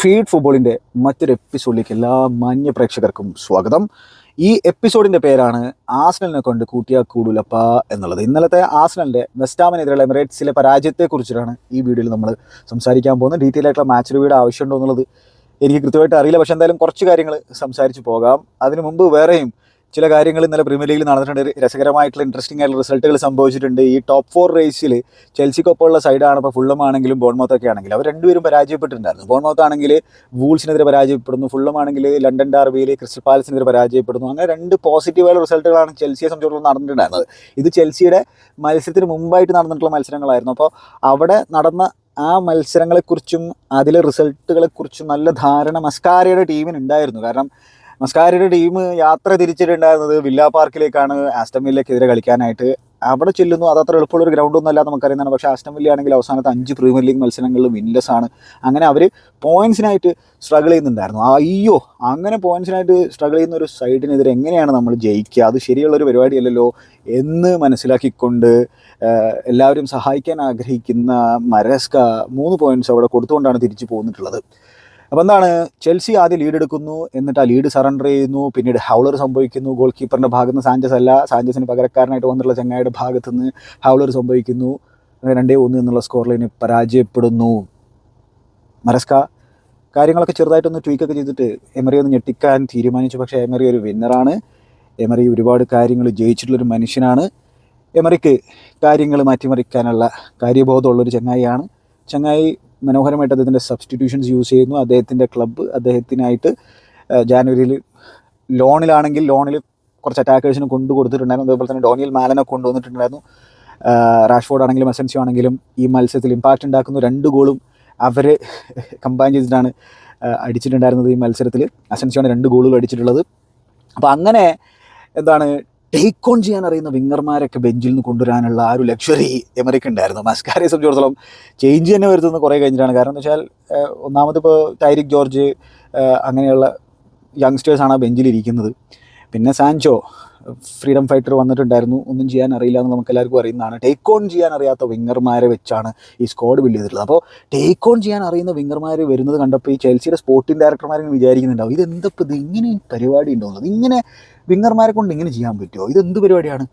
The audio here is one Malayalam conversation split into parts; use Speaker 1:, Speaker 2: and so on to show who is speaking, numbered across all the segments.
Speaker 1: ഫീഡ് ഫുട്ബോളിന്റെ മറ്റൊരു എപ്പിസോഡിലേക്ക് എല്ലാ മാന്യ പ്രേക്ഷകർക്കും സ്വാഗതം. ഈ എപ്പിസോഡിന്റെ പേരാണ് ആസ്നലിനെ കൊണ്ട് കൂട്ടിയാൽ കൂടൂലപ്പ എന്നുള്ളത്. ഇന്നലത്തെ ആസ്നലിന്റെ വെസ്റ്റാമിനെതിരെയുള്ള എമിറേറ്റ്സിലെ പരാജയത്തെക്കുറിച്ചിട്ടാണ് ഈ വീഡിയോയിൽ നമ്മൾ സംസാരിക്കാൻ പോകുന്നത്. ഡീറ്റെയിൽ ആയിട്ടുള്ള മാച്ച് റിവ്യൂടെ ആവശ്യമുണ്ടോ എന്നുള്ളത് എനിക്ക് കൃത്യമായിട്ട് അറിയില്ല. പക്ഷേ എന്തായാലും കുറച്ച് കാര്യങ്ങൾ സംസാരിച്ച് പോകാം. അതിനു മുമ്പ് വേറെയും ചില കാര്യങ്ങൾ ഇന്നലെ പ്രീമിയർ ലീഗിൽ നടന്നിട്ടുണ്ട്. രസകരമായിട്ടുള്ള ഇൻട്രസ്റ്റിംഗ് ആയിട്ടുള്ള റിസൾട്ടുകൾ സംഭവിച്ചിട്ടുണ്ട്. ഈ ടോപ്പ് ഫോർ റേസിൽ ചെൽസിക്കൊപ്പമുള്ള സൈഡാണ് ഇപ്പോൾ ഫുള്ളം ആണെങ്കിലും ബോൺമൗത്ത് ഒക്കെ ആണെങ്കിലും അവർ രണ്ടുപേരും പരാജയപ്പെട്ടിട്ടുണ്ടായിരുന്നു. ബോൺമൗത്ത് ആണെങ്കിൽ വൂൾസിനെതിരെ പരാജയപ്പെടുന്നു. ഫുള്ളം ആണെങ്കിൽ ലണ്ടൻ ഡാർബിയിൽ ക്രിസ്റ്റൽ പാലസിനെതിരെ പരാജയപ്പെടുന്നു. അങ്ങനെ രണ്ട് പോസിറ്റീവായുള്ള റിസൾട്ടുകളാണ് ചെൽസിയെ സംബന്ധിച്ചിടത്തോളം നടന്നിട്ടുണ്ടായിരുന്നത്. ഇത് ചെൽസിയുടെ മത്സരത്തിന് മുമ്പായിട്ട് നടന്നിട്ടുള്ള മത്സരങ്ങളായിരുന്നു. അപ്പോൾ അവിടെ നടന്ന ആ മത്സരങ്ങളെക്കുറിച്ചും അതിലെ റിസൾട്ടുകളെക്കുറിച്ചും നല്ല ധാരണ മസ്കാരയുടെ ടീമിനുണ്ടായിരുന്നു കാരണം മസ്കാരയുടെ ടീം യാത്ര തിരിച്ചിട്ടുണ്ടായിരുന്നത് വില്ലാ പാർക്കിലേക്കാണ് ആസ്റ്റൻവില്ലേക്കെതിരെ കളിക്കാനായിട്ട്. അവിടെ ചെല്ലുന്നു. അതത്ര എളുപ്പമുള്ള ഒരു ഗ്രൗണ്ടൊന്നും അല്ല നമുക്കറിയുന്നതാണ്. പക്ഷേ ആസ്റ്റം വില്ല ആണെങ്കിൽ അവസാനത്തെ അഞ്ച് പ്രീമിയർ ലീഗ് മത്സരങ്ങളിൽ വിൻലെസ് ആണ്. അങ്ങനെ അവർ പോയിന്റ്സിനായിട്ട് സ്ട്രഗിൾ ചെയ്യുന്നുണ്ടായിരുന്നു. അയ്യോ അങ്ങനെ പോയിന്റ്സിനായിട്ട് സ്ട്രഗിൾ ചെയ്യുന്ന ഒരു സൈഡിനെതിരെ എങ്ങനെയാണ് നമ്മൾ ജയിക്കുക? അത് ശരിയുള്ളൊരു പരിപാടിയല്ലല്ലോ എന്ന് മനസ്സിലാക്കിക്കൊണ്ട് എല്ലാവരും സഹായിക്കാൻ ആഗ്രഹിക്കുന്ന മരസ്ക മൂന്ന് പോയിന്റ്സ് അവിടെ കൊടുത്തുകൊണ്ടാണ് തിരിച്ചു പോന്നിട്ടുള്ളത്. അപ്പോൾ എന്താണ്? ചെൽസി ആദ്യം ലീഡ് എടുക്കുന്നു എന്നിട്ട് ആ ലീഡ് സറണ്ടർ ചെയ്യുന്നു പിന്നീട് ഹൗളർ സംഭവിക്കുന്നു ഗോൾ കീപ്പറിന്റെ ഭാഗത്ത് നിന്ന് സാഞ്ചസ് അല്ല സാഞ്ചസിന് പകരക്കാരനായിട്ട് വന്നിട്ടുള്ള ചങ്ങായിയുടെ ഭാഗത്ത് നിന്ന് ഹൗളർ സംഭവിക്കുന്നു. രണ്ടേ ഒന്ന് എന്നുള്ള സ്കോർ ലൈന് പരാജയപ്പെടുന്നു. മരസ്ക കാര്യങ്ങളൊക്കെ ചെറുതായിട്ടൊന്ന് ട്വീക്കൊക്കെ ചെയ്തിട്ട് എമറി ഒന്ന് ഞെട്ടിക്കാൻ തീരുമാനിച്ചു. പക്ഷേ എമറി ഒരു വിന്നറാണ് എമറി ഒരുപാട് കാര്യങ്ങൾ ജയിച്ചിട്ടുള്ളൊരു മനുഷ്യനാണ്. എമറിക്ക് കാര്യങ്ങൾ മാറ്റിമറിക്കാനുള്ള കാര്യബോധമുള്ളൊരു ചങ്ങായിയാണ്. ചങ്ങായി മനോഹരമായിട്ട് അദ്ദേഹത്തിന്റെ സബ്സ്റ്റിറ്റ്യൂഷൻസ് യൂസ് ചെയ്യുന്നു. അദ്ദേഹത്തിന്റെ ക്ലബ്ബ് അദ്ദേഹത്തിനായിട്ട് ജാനുവരിയിൽ ലോണിലാണെങ്കിൽ ലോണിൽ കുറച്ച് അറ്റാക്കേഴ്സിന് കൊണ്ടു കൊടുത്തിട്ടുണ്ടായിരുന്നു. അതേപോലെ തന്നെ ഡോണിയൽ മാലനെ കൊണ്ടുവന്നിട്ടുണ്ടായിരുന്നു റാഷ്ഫോർഡ് ആണെങ്കിലും അസൻസിയോ ആണെങ്കിലും ഈ മത്സരത്തിൽ ഇമ്പാക്റ്റ് ഉണ്ടാക്കുന്ന. രണ്ട് ഗോളും അവർ കമ്പൈൻ ചെയ്തിട്ടാണ് അടിച്ചിട്ടുണ്ടായിരുന്നത് ഈ മത്സരത്തിൽ. അസൻസിയോ രണ്ട് ഗോളുകൾ അടിച്ചിട്ടുള്ളത്. അപ്പോൾ അങ്ങനെ എന്താണ് ടേക്ക് ഓൺ ചെയ്യാൻ അറിയുന്ന വിങ്ങർമാരൊക്കെ ബെഞ്ചിൽ നിന്ന് കൊണ്ടുവരാനുള്ള ആ ഒരു ലക്ഷറി എമറിക്ക് ഉണ്ടായിരുന്നു. മസ്കാരെ സംബന്ധിച്ചിടത്തോളം ചേഞ്ച് തന്നെ വരുത്തുന്ന കുറേ കഴിഞ്ഞിട്ടാണ്. കാരണം എന്ന് വെച്ചാൽ ഒന്നാമത് ഇപ്പോൾ ടൈരിക് ജോർജ് അങ്ങനെയുള്ള യങ്സ്റ്റേഴ്സാണ് ആ ബെഞ്ചിലിരിക്കുന്നത് പിന്നെ സാൻചോ ഫ്രീഡം ഫൈറ്റർ വന്നിട്ടുണ്ടായിരുന്നു. ഒന്നും ചെയ്യാൻ അറിയില്ല എന്ന് നമുക്ക് എല്ലാവർക്കും അറിയുന്നതാണ്. ടേക്ക് ഓൺ ചെയ്യാൻ അറിയാത്ത വിങ്ങർമാരെ വെച്ചാണ് ഈ സ്ക്വാഡ് ബിൽഡ് ചെയ്തിട്ടുള്ളത്. അപ്പോൾ ടേക്ക് ഓൺ ചെയ്യാൻ അറിയുന്ന വിങ്ങർമാർ വരുന്നത് കണ്ടപ്പോൾ ഈ ചെൽസിയുടെ സ്പോർട്ടിംഗ് ഡയറക്ടർമാരെ വിചാരിക്കുന്നുണ്ടാവും. ഇത് എന്തപ്പോൾ ഇത് ഇങ്ങനെ പരിപാടി ഉണ്ടോന്നത് ഇങ്ങനെ വിങ്ങർമാരെ കൊണ്ട് ഇങ്ങനെ ചെയ്യാൻ പറ്റുമോ ഇതെന്ത് പരിപാടിയാണ്?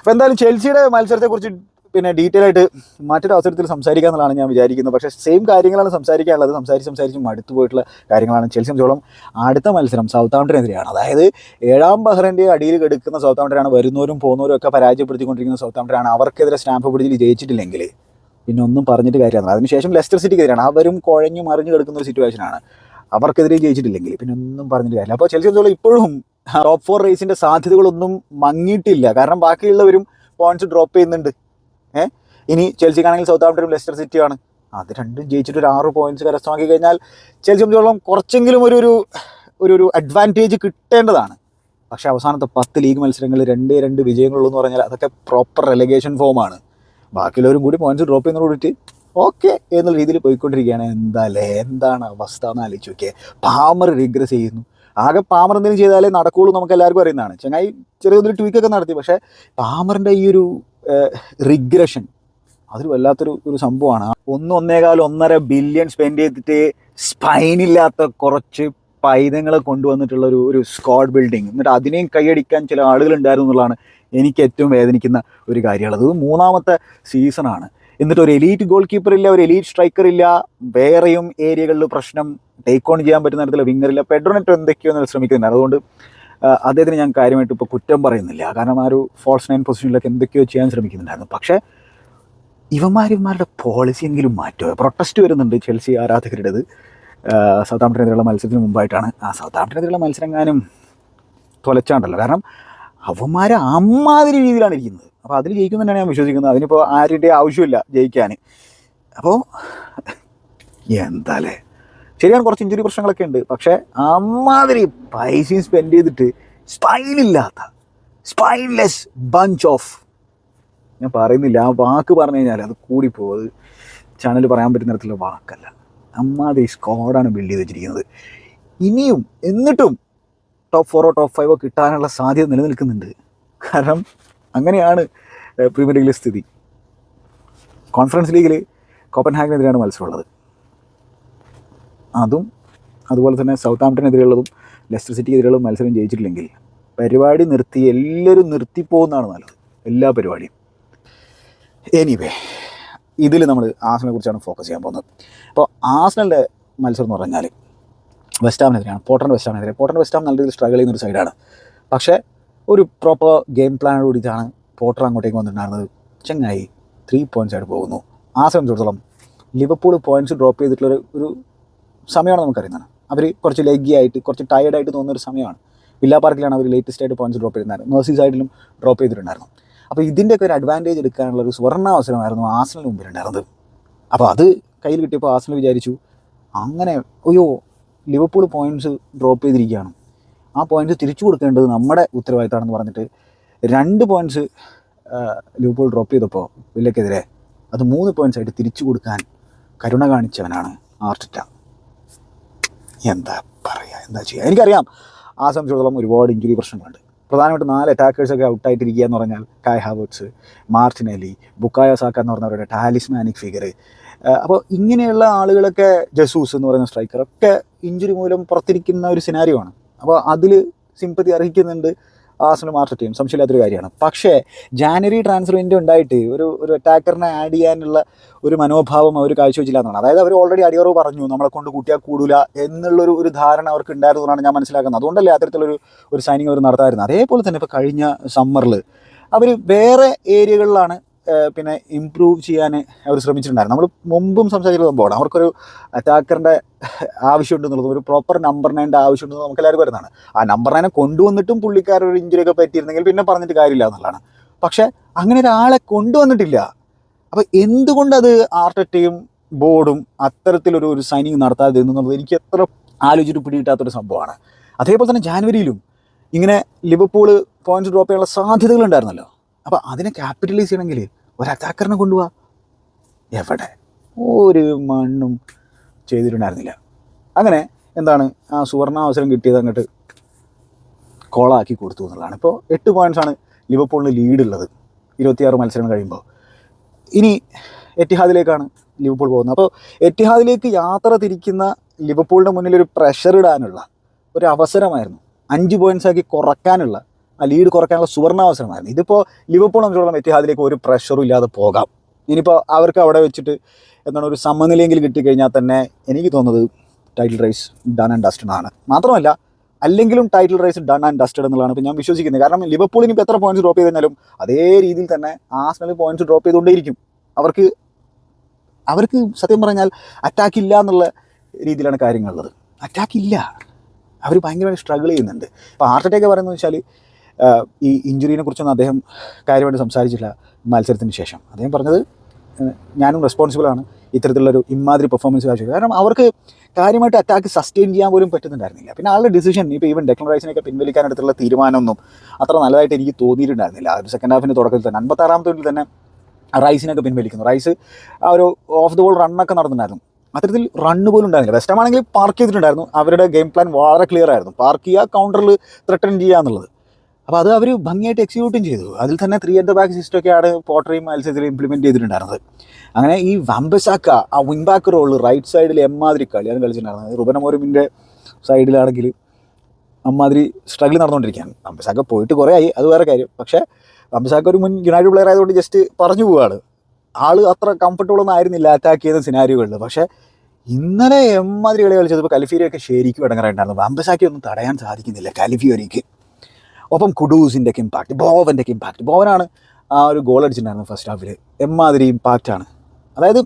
Speaker 1: അപ്പോൾ എന്തായാലും ചെൽസിയുടെ മത്സരത്തെക്കുറിച്ച് പിന്നെ ഡീറ്റെയിൽ ആയിട്ട് മറ്റൊരു അവസരത്തിൽ സംസാരിക്കുക എന്നുള്ളതാണ് ഞാൻ വിചാരിക്കുന്നത്. പക്ഷേ സെയിം കാര്യങ്ങളാണ് സംസാരിക്കാനുള്ളത്. സംസാരിച്ച് സംസാരിച്ച് മടുത്തു പോയിട്ടുള്ള കാര്യങ്ങളാണ്. ചെൽസി സംബന്ധിച്ചോളം അടുത്ത മത്സരം സൗത്ത് ആംപ്ടനെതിരെയാണ് അതായത് ഏഴാം ബഹ്റിന്റെ അടിയിൽ കെടുക്കുന്ന സൗത്ത് ആംപ്ടനാണ് വരുന്നവരും പോകുന്നവരും ഒക്കെ പരാജയപ്പെടുത്തിക്കൊണ്ടിരിക്കുന്ന സൗത്ത് ആംപ്ടനാണ് അവർക്കെതിരെ സ്റ്റാമ്പ് പിടിച്ചിൽ ജയിച്ചിട്ടില്ലെങ്കിൽ പിന്നെ ഒന്നും പറഞ്ഞിട്ട് കാര്യമാണ് അതിനുശേഷം ലെസ്റ്റർ സിറ്റിക്കെതിരെയാണ് അവരും കുഴഞ്ഞു മറിഞ്ഞു കിടക്കുന്ന ഒരു സിറ്റുവേഷനാണ്. അവർക്കെതിരെ ജയിച്ചിട്ടില്ലെങ്കിൽ പിന്നെ ഒന്നും പറഞ്ഞിട്ട് കാര്യമില്ല. അപ്പോൾ ചെൽസി ചോളം ഇപ്പോഴും ടോപ്പ് ഫോർ റേസിന്റെ സാധ്യതകളൊന്നും മങ്ങിയിട്ടില്ല. കാരണം ബാക്കിയുള്ളവരും പോയിന്റ്സ് ഡ്രോപ്പ് ചെയ്യുന്നുണ്ട്. ഏഹ് ഇനി ചെൽസിക്കാണെങ്കിൽ സൗത്ത് ആഫ്റ്ററും ലെസ്റ്റർ സിറ്റിയാണ് അത് രണ്ടും ജയിച്ചിട്ട് ഒരു ആറ് പോയിന്റ്സ് കരസ്ഥമാക്കി കഴിഞ്ഞാൽ ചെൽസി സംബന്ധിച്ചോളം കുറച്ചെങ്കിലും ഒരു ഒരു ഒരു ഒരു അഡ്വാന്റേജ് കിട്ടേണ്ടതാണ്. പക്ഷേ അവസാനത്തെ പത്ത് ലീഗ് മത്സരങ്ങളിൽ രണ്ട് രണ്ട് വിജയങ്ങളുള്ളൂ എന്ന് പറഞ്ഞാൽ അതൊക്കെ പ്രോപ്പർ റെലഗേഷൻ ഫോമാണ് ബാക്കിയുള്ളവരും കൂടി പോയിന്റ്സ് ഡ്രോപ്പ് ചെയ്യുന്ന കൂടിയിട്ട് ഓക്കെ എന്നുള്ള രീതിയിൽ പോയിക്കൊണ്ടിരിക്കുകയാണ്. എന്താ അല്ലേ? എന്താണ് അവസ്ഥ എന്ന് ആലോചിച്ച് നോക്കിയേ. പാമർ റിഗ്രസ് ചെയ്യുന്നു. ആകെ പാമർ എന്തെങ്കിലും ചെയ്താലേ നടക്കുള്ളൂ നമുക്ക് എല്ലാവർക്കും അറിയുന്നതാണ്. ചങ്ങായി ചെറിയൊരു ട്വീക്കൊക്കെ നടത്തി. പക്ഷേ പാമറിന്റെ ഈ ഒരു റിഗ്രഷൻ അതൊരു വല്ലാത്തൊരു ഒരു സംഭവമാണ്. ഒന്ന് ഒന്നേകാൽ ഒന്നര ബില്യൺ സ്പെൻഡ് ചെയ്തിട്ട് സ്പൈനില്ലാത്ത കുറച്ച് പൈതങ്ങളെ കൊണ്ടുവന്നിട്ടുള്ള ഒരു ഒരു സ്ക്വാഡ് ബിൽഡിംഗ് എന്നിട്ട് അതിനെയും കൈയടിക്കാൻ ചില ആളുകൾ ഉണ്ടായിരുന്നു എന്നുള്ളതാണ് എനിക്ക് ഏറ്റവും വേദനിക്കുന്ന ഒരു കാര്യമുള്ളത് ഇത് മൂന്നാമത്തെ സീസണാണ് എന്നിട്ട് ഒരു എലീറ്റ് ഗോൾ കീപ്പർ ഇല്ല ഒരു എലീറ്റ് സ്ട്രൈക്കർ ഇല്ല. വേറെയും ഏരിയകളിൽ പ്രശ്നം ടേക്ക് ഓൺ ചെയ്യാൻ പറ്റുന്ന തരത്തിലുള്ള വിങ്ങറില്ല പെഡ്രോനെറ്റ് എന്തൊക്കെയോ എന്ന് ശ്രമിക്കുന്നുണ്ട്. അതുകൊണ്ട് അദ്ദേഹത്തിന് ഞാൻ കാര്യമായിട്ട് ഇപ്പോൾ കുറ്റം പറയുന്നില്ല. കാരണം ആ ഒരു ഫോൾസ് നയൻ പൊസിഷനിലൊക്കെ എന്തൊക്കെയോ ചെയ്യാൻ ശ്രമിക്കുന്നുണ്ടായിരുന്നു. പക്ഷേ ഇവന്മാരിമാരുടെ പോളിസി എങ്കിലും മാറ്റുമോ പ്രൊട്ടസ്റ്റ് വരുന്നുണ്ട് ചെൽസി ആരാധകരുടേത്. സൗത്ത് ആംപ്ടനെതിരെയുള്ള മത്സരത്തിന് മുമ്പായിട്ടാണ്. ആ സൗത്താംപ്ടനെതിരെയുള്ള മത്സരം എങ്ങാനും തൊലച്ചാണ്ടല്ലോ. കാരണം അവന്മാർ അമ്മാതിരി രീതിയിലാണ് ഇരിക്കുന്നത്. അപ്പോൾ അതിൽ ജയിക്കുന്നുണ്ടെന്നാണ് ഞാൻ വിശ്വസിക്കുന്നത്. അതിനിപ്പോൾ ആരുടെ ആവശ്യമില്ല ജയിക്കാൻ അപ്പോൾ എന്താല്ലേ ശരിയാണ് കുറച്ച് ഇഞ്ചുറി പ്രശ്നങ്ങളൊക്കെ ഉണ്ട്. പക്ഷേ അമ്മാതിരി പൈസയും സ്പെൻഡ് ചെയ്തിട്ട് സ്പൈനില്ലാത്ത സ്പൈൻലെസ് ബഞ്ച് ഓഫ് ഞാൻ പറയുന്നില്ല. ആ വാക്ക് പറഞ്ഞു കഴിഞ്ഞാൽ അത് കൂടിപ്പോകും അത് ചാനൽ പറയാൻ പറ്റുന്ന തരത്തിലുള്ള വാക്കല്ല. അമ്മാതിരി സ്ക്വാഡാണ് ബിൽഡ് ചെയ്ത് വെച്ചിരിക്കുന്നത്. ഇനിയും എന്നിട്ടും ടോപ്പ് ഫോറോ ടോപ്പ് ഫൈവോ കിട്ടാനുള്ള സാധ്യത നിലനിൽക്കുന്നുണ്ട്. കാരണം അങ്ങനെയാണ് പ്രീമിയർ ലീഗിലെ സ്ഥിതി. കോൺഫറൻസ് ലീഗിൽ കോപ്പൻഹാഗനെതിരെയാണ് മത്സരമുള്ളത്. അതും അതുപോലെ തന്നെ സൗത്ത് ആംപ്ടനെതിരെയുള്ളതും ലെസ്റ്റർ സിറ്റിക്കെതിരെയുള്ള മത്സരം ജയിച്ചിട്ടില്ലെങ്കിൽ പരിപാടി നിർത്തി എല്ലാവരും നിർത്തിപ്പോകുന്നതാണ് നല്ലത്. എല്ലാ പരിപാടിയും. എനിവേ ഇതിൽ നമ്മൾ ആസനെ കുറിച്ചാണ് ഫോക്കസ് ചെയ്യാൻ പോകുന്നത്. അപ്പോൾ ആസനലിന്റെ മത്സരം എന്ന് പറഞ്ഞാൽ വെസ്റ്റാമിനെതിരെയാണ് പോട്ടറിന്റെ വെസ്റ്റാമിനെതിരെ പോട്ടറിന്റെ വെസ്റ്റാം നല്ല രീതിയിൽ സ്ട്രഗിൾ ചെയ്യുന്ന ഒരു സൈഡാണ് പക്ഷേ ഒരു പ്രോപ്പർ ഗെയിം പ്ലാനോട് കൂടിയിട്ടാണ് പോട്ടർ അങ്ങോട്ടേക്ക് വന്നിട്ടുണ്ടായിരുന്നത്. ചെങ്ങായി ത്രീ പോയിന്റ്സ് ആയിട്ട് പോകുന്നു. ആ സംബന്ധിച്ചിടത്തോളം ലിവർപൂൾ പോയിന്റ്സ് ഡ്രോപ്പ് ചെയ്തിട്ടുള്ളൊരു ഒരു സമയമാണ് നമുക്കറിയുന്നത്. അവർ കുറച്ച് ലെഗി ആയിട്ട് കുറച്ച് ടയർഡായിട്ട് തോന്നുന്ന ഒരു സമയമാണ്. വില്ലാ പാർക്കിലാണ് അവർ ലേറ്റസ്റ്റ് ആയിട്ട് പോയിന്റ്സ് ഡ്രോപ്പ് ചെയ്തിട്ടുണ്ടായിരുന്നത് മേഴ്സി സൈഡിലും ഡ്രോപ്പ് ചെയ്തിട്ടുണ്ടായിരുന്നു. അപ്പോൾ ഇതിന്റെയൊക്കെ ഒരു അഡ്വാന്റേജ് എടുക്കാനുള്ള ഒരു സ്വർണ അവസരമായിരുന്നു ആസനൽ മുമ്പിലുണ്ടായിരുന്നത്. അപ്പോൾ അത് കയ്യിൽ കിട്ടിയപ്പോൾ ആസനൽ വിചാരിച്ചു. അങ്ങനെ അയ്യോ ലിവർപൂൾ പോയിന്റ്സ് ഡ്രോപ്പ് ചെയ്തിരിക്കുകയാണ്. ആ പോയിന്റ്സ് തിരിച്ചു കൊടുക്കേണ്ടത് നമ്മുടെ ഉത്തരവാദിത്തമാണെന്ന് പറഞ്ഞിട്ട് രണ്ട് പോയിന്റ്സ് ലിവർപൂൾ ഡ്രോപ്പ് ചെയ്തപ്പോൾ വില്ലക്കെതിരെ അത് മൂന്ന് പോയിന്റ്സ് ആയിട്ട് തിരിച്ചു കൊടുക്കാൻ കരുണ കാണിച്ചവനാണ് ആർട്ടിറ്റ. എന്താ പറയുക എന്താ ചെയ്യുക എനിക്കറിയാം. ആ സംബന്ധിച്ചിടത്തോളം ഒരുപാട് ഇഞ്ചുറി പ്രശ്നങ്ങളുണ്ട്. പ്രധാനമായിട്ടും നാല് അറ്റാക്കേഴ്സൊക്കെ ഔട്ടായിട്ടിരിക്കുക എന്ന് പറഞ്ഞാൽ കായ് ഹാവേർട്സ് മാർട്ടിനെലി ബുക്കായോ സാക്ക എന്ന് പറഞ്ഞവരുടെ ടാലിസ്മാനിക് ഫിഗർ അപ്പോൾ ഇങ്ങനെയുള്ള ആളുകളൊക്കെ ജസൂസ് എന്ന് പറയുന്ന സ്ട്രൈക്കർ ഒക്കെ ഇഞ്ചുറി മൂലം പുറത്തിരിക്കുന്ന ഒരു സിനാരിയോ ആണ്. അപ്പോൾ അതിൽ സിമ്പതി അർഹിക്കുന്നുണ്ട്. ആസന ചെയ്യും സംശയമില്ലാത്തൊരു കാര്യമാണ്. പക്ഷേ ജാനുവരി ട്രാൻസ്ഫർ വിൻഡോ ഉണ്ടായിട്ട് ഒരു ഒരു അറ്റാക്കറിനെ ആഡ് ചെയ്യാനുള്ള ഒരു മനോഭാവം അവർ കാഴ്ചവെച്ചില്ല എന്നാണ്. അതായത് അവർ ഓൾറെഡി അടിയറവ് പറഞ്ഞു നമ്മളെ കൊണ്ട് കൂട്ടിയാൽ കൂടില്ല എന്നുള്ളൊരു ഒരു ധാരണ അവർക്ക് ഉണ്ടായിരുന്നതാണ് ഞാൻ മനസ്സിലാക്കുന്നത്. അതുകൊണ്ടല്ലേ അത്തരത്തിലൊരു ഒരു സൈനിങ് അവർ നടത്താറുന്നത് അതേപോലെ തന്നെ ഇപ്പോൾ കഴിഞ്ഞ സമ്മറിൽ അവർ വേറെ ഏരിയകളിലാണ് പിന്നെ ഇമ്പ്രൂവ് ചെയ്യാൻ അവർ ശ്രമിച്ചിട്ടുണ്ടായിരുന്നു. നമ്മൾ മുമ്പും സംസാരിച്ചത് മുമ്പാണ് അവർക്കൊരു അറ്റാക്കറിന്റെ ആവശ്യമുണ്ടെന്നുള്ളത് ഒരു പ്രോപ്പർ നമ്പർ നയന്റെ ആവശ്യമുണ്ടെന്ന് നമുക്ക് എല്ലാവർക്കും വരുന്നതാണ് ആ നമ്പർ നയനെ കൊണ്ടുവന്നിട്ടും പുള്ളിക്കാർ ഒരു ഇഞ്ചുറി ഒക്കെ പറ്റിയിരുന്നെങ്കിൽ പിന്നെ പറഞ്ഞിട്ട് കാര്യമില്ല എന്നുള്ളതാണ്. പക്ഷേ അങ്ങനെ ഒരാളെ കൊണ്ടുവന്നിട്ടില്ല. അപ്പോൾ എന്തുകൊണ്ട് അത് ആർട്ടറ്റയും ബോർഡും അത്തരത്തിലൊരു ഒരു സൈനിങ് നടത്താതെ എന്നുള്ളത് എനിക്ക് എത്ര ആലോചിച്ചിട്ട് പിടികിട്ടാത്തൊരു സംഭവമാണ്. അതേപോലെ തന്നെ ജാനുവരിയിലും ഇങ്ങനെ ലിവർപൂൾ പോയിന്റ്സ് ഡ്രോപ്പ് ചെയ്യാനുള്ള സാധ്യതകൾ ഉണ്ടായിരുന്നല്ലോ അപ്പോൾ അതിനെ ക്യാപിറ്റലൈസ് ചെയ്യണമെങ്കിൽ ഒരു അറ്റാക്കറിനെ കൊണ്ടുപോവാ എവിടെ? ഒരു മണ്ണും ചെയ്തിട്ടുണ്ടായിരുന്നില്ല. അങ്ങനെ എന്താണ്? ആ സുവർണ അവസരം കിട്ടിയത് അങ്ങോട്ട് കോളാക്കി കൊടുത്തു എന്നുള്ളതാണ്. ഇപ്പോൾ എട്ട് പോയിന്റ്സാണ് ലിവർപൂളിന് ലീഡ് ഉള്ളത്. ഇരുപത്തിയാറ് മത്സരം കഴിയുമ്പോൾ ഇനി എറ്റിഹാദിലേക്കാണ് ലിവർപൂൾ പോകുന്നത്. അപ്പോൾ എറ്റിഹാദിലേക്ക് യാത്ര തിരിക്കുന്ന ലിവർപൂളിന്റെ മുന്നിൽ ഒരു പ്രഷർ ഇടാനുള്ള ഒരു അവസരമായിരുന്നു. അഞ്ച് ആക്കി കുറയ്ക്കാനുള്ള ആ ലീഡ് കുറയ്ക്കാനുള്ള സുവർണാവസരമായിരുന്നു. ഇതിപ്പോൾ ലിവർപൂൾ സംബന്ധിച്ചോളം എറ്റിഹാദിലേക്ക് ഒരു പ്രഷറും ഇല്ലാതെ പോകാം. ഇനിയിപ്പോൾ അവർക്ക് അവിടെ വെച്ചിട്ട് എന്താണ് ഒരു സമനിലയെങ്കിലും കിട്ടിക്കഴിഞ്ഞാൽ തന്നെ എനിക്ക് തോന്നുന്നത് title race done and dusted ആണ്. മാത്രമല്ല അല്ലെങ്കിലും title race done and dusted എന്നുള്ളതാണ് ഇപ്പോൾ ഞാൻ വിശ്വസിക്കുന്നത്. കാരണം ലിവർപൂളിന് ഇപ്പോൾ എത്ര പോയിന്റ്സ് ഡ്രോപ്പ് ചെയ്ത് കഴിഞ്ഞാലും അതേ രീതിയിൽ തന്നെ ആസ്നൽ പോയിന്റ്സ് ഡ്രോപ്പ് ചെയ്തുകൊണ്ടേയിരിക്കും. അവർക്ക് അവർക്ക് സത്യം പറഞ്ഞാൽ അറ്റാക്ക് ഇല്ല എന്നുള്ള രീതിയിലാണ് കാര്യങ്ങളുള്ളത് അറ്റാക്ക് ഇല്ല. അവർ ഭയങ്കരമായി സ്ട്രഗിൾ ചെയ്യുന്നുണ്ട്. ഇപ്പോൾ ഹാർട്ട് അറ്റാക്ക് പറയുന്നത് വെച്ചാൽ ഈ ഇഞ്ചുറീനെ കുറിച്ചൊന്നും അദ്ദേഹം കാര്യമായിട്ട് സംസാരിച്ചില്ല മത്സരത്തിന് ശേഷം. അദ്ദേഹം പറഞ്ഞത് ഞാനും റെസ്പോൺസിബിൾ ആണ് ഇത്തരത്തിലുള്ളൊരു ഇമാതിരി പെർഫോമൻസ് കാഴ്ച കാരണം അവർക്ക് കാര്യമായിട്ട് അറ്റാക്ക് സസ്റ്റെയിൻ ചെയ്യാൻ പോലും പറ്റുന്നുണ്ടായിരുന്നില്ല. പിന്നെ ആളുടെ ഡിസിഷൻ ഇപ്പോൾ ഈവൻ ഡെക്ലൻ റൈസിനെയൊക്കെ പിൻവലിക്കാനെടുത്തുള്ള തീരുമാനമൊന്നും അത്ര നല്ലതായിട്ട് എനിക്ക് തോന്നിയിട്ടുണ്ടായിരുന്നില്ല. ഒരു സെക്കൻഡ് ഹാഫിന്റെ തുടക്കത്തിൽ തന്നെ അൻപത്താറാമത്തെ മിനിറ്റിൽ തന്നെ റൈസിനൊക്കെ പിൻവലിക്കുന്നു. റൈസ് ആ ഒരു ഓഫ് ദ ബോൾ റണ്ണൊക്കെ നടന്നിട്ടുണ്ടായിരുന്നു. അത്തരത്തിൽ റണ്ണ് പോലും ഉണ്ടായിരുന്നില്ല. വെസ്റ്റ് ആണെങ്കിൽ പാർക്ക് ചെയ്തിട്ടുണ്ടായിരുന്നു. അവരുടെ ഗെയിം പ്ലാൻ വളരെ ക്ലിയർ ആയിരുന്നു. പാർക്ക് ചെയ്യുക കൗണ്ടറിൽ ത്രെട്ടൻ ചെയ്യുക എന്നുള്ളത്. അപ്പോൾ അത് അവർ ഭംഗിയായിട്ട് എക്സിക്യൂട്ടും ചെയ്തു. അതിൽ തന്നെ ത്രീ അറ്റ് ദ ബാക്ക് സിസ്റ്റമൊക്കെയാണ് പോട്ടറിയും മത്സ്യത്തിലും ഇംപ്ലിമെന്റ് ചെയ്തിട്ടുണ്ടായിരുന്നത്. അങ്ങനെ ഈ വമ്പസാക്ക ആ വിങ് ബാക്ക് റോൾ റൈറ്റ് സൈഡിൽ എമ്മാതിരി കളിയാണ് കളിച്ചിട്ടുണ്ടായിരുന്നത്. റുബൻ അമോറിമിന്റെ സൈഡിലാണെങ്കിൽ അമ്മാതിരി സ്ട്രഗിൾ നടന്നുകൊണ്ടിരിക്കുകയാണ്. വമ്പസാക്ക പോയിട്ട് കുറേ ആയി. അത് വേറെ കാര്യം. പക്ഷേ വമ്പസാക്ക ഒരു മുൻ യുണൈറ്റഡ് പ്ലെയർ ആയതുകൊണ്ട് ജസ്റ്റ് പറഞ്ഞു പോവുകയാണ് ആൾ അത്ര കംഫർട്ടബിൾ ഒന്നും ആയിരുന്നില്ല അറ്റാക്ക് ചെയ്യുന്ന സിനാരിയോകളിൽ പക്ഷേ ഇന്നലെ എമ്മാതിരി കളി കളിച്ചത് ഇപ്പോൾ കലിഫീരിയൊക്കെ ശരിക്കും ഇടങ്ങാറുണ്ടായിരുന്നു വമ്പസാക്കി ഒന്നും തടയാൻ സാധിക്കുന്നില്ല കലിഫിയോരിക്ക് ഒപ്പം കുഡൂസിന്റെ ഒക്കെ ഇമ്പാക്റ്റ് ബോവന്റെ ഒക്കെ ഇമ്പാക്റ്റ് ബോവനാണ് ആ ഒരു ഗോൾ അടിച്ചിട്ടുണ്ടായിരുന്നു ഫസ്റ്റ് ഹാഫിൽ എമ്മാതിരി ഇമ്പാക്റ്റാണ് അതായത്